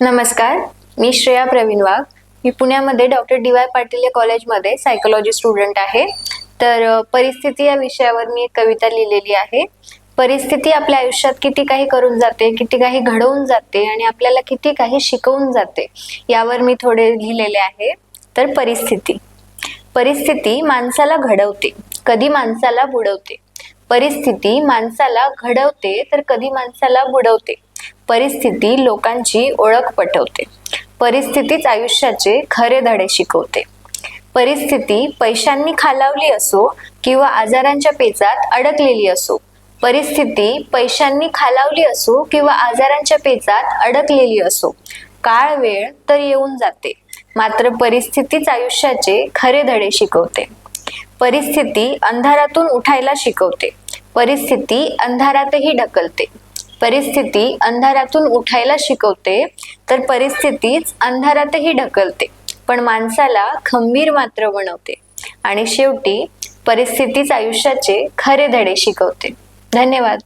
नमस्कार मी श्रेया प्रवीण वाघ. मी पुण्यामध्ये doctor D Y Patil या कॉलेजमध्ये सायकोलॉजी स्टुडंट आहे. तर परिस्थिती या विषयावर मी एक कविता लिहिलेली आहे. परिस्थिती आपल्या आयुष्यात किती काही करून जाते किती काही घडवून जाते आणि आपल्याला किती काही शिकवून जाते यावर मी थोडे लिहिलेले आहे. तर परिस्थिती. परिस्थिती माणसाला घडवते कधी माणसाला बुडवते. परिस्थिती माणसाला घडवते तर कधी माणसाला बुडवते. परिस्थिती लोकांची ओळख पटवते. परिस्थितीच आयुष्याचे खरे धडे शिकवते. परिस्थिती पैशांनी खालावली असो किंवा आजारांच्या पेचात अडकलेली असो परिस्थिती पैशांनी खालावली असो किंवा आजारांच्या पेचात अडकलेली असो काळ वेळ तर येऊन जाते मात्र परिस्थितीच आयुष्याचे खरे धडे शिकवते. परिस्थिती अंधारातून उठायला शिकवते परिस्थिती अंधारातही ढकलते. परिस्थिती अंधारातून उठायला शिकवते तर परिस्थितीच अंधारातही ढकलते. पण माणसाला खंबीर मात्र बनवते. आणि शेवटी परिस्थितीच आयुष्याचे खरे धडे शिकवते. धन्यवाद.